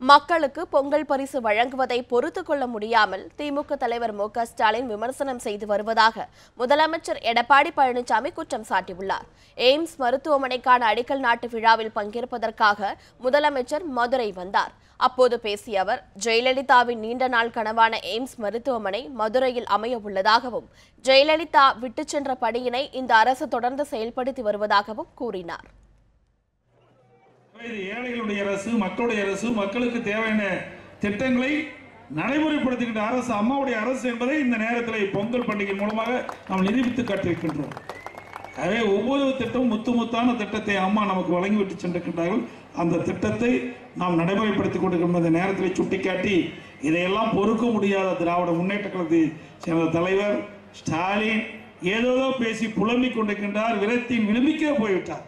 மக்களுக்கு பொங்கல் பரிசு வழங்குவதை பொறுத்து கொள்ள முடியாமல் திமுக தலைவர் மு ஸ்டாலின் விமர்சனம் செய்து வருவதாக முதலமைச்சர் எடப்பாடி பழனிசாமி குற்றம் சாட்டியுள்ளார். எய்ம்ஸ் மருத்துவமனைக்கான அடிக்கல் நாட்டு விழாவில் பங்கேற்பதற்காக முதலமைச்சர் மதுரை வந்தார். அப்போது பேசிய அவர் ஜெயலலிதாவின் நீண்ட நாள் கனவான எய்ம்ஸ் மருத்துவமனை மதுரையில் அமைய உள்ளதாகவும் ஜெயலலிதா விட்டுச் சென்ற பணியினை இந்த அரசு தொடர்ந்து செயல்படுத்தி வருவதாகவும் கூறினார். இது ஏழைகளுடைய அரசு மக்களுடைய அரசு மக்களுக்கு தேவையான திட்டங்களை நடைமுறைப்படுத்துகின்ற அரசு அம்மாவுடைய அரசு என்பதை இந்த நேரத்தில் பொங்கல் பண்டிகை மூலமாக நாம் நிரூபித்து காட்டியிருக்கின்றோம். எனவே ஒவ்வொரு திட்டமும் முத்து முத்தான திட்டத்தை அம்மா நமக்கு வழங்கிவிட்டு சென்றிருக்கின்றார்கள். அந்த திட்டத்தை நாம் நடைமுறைப்படுத்திக் கொண்டிருக்கின்ற இந்த நேரத்தில் சுட்டிக்காட்டி இதையெல்லாம் பொறுக்க முடியாத திராவிட முன்னேற்ற கழகத்தை சேர்ந்த தலைவர் ஸ்டாலின் ஏதேதோ பேசி புலம்பிக் கொண்டிருக்கின்றார் விரத்தின் விளிம்பிக்கே போய்விட்டார்.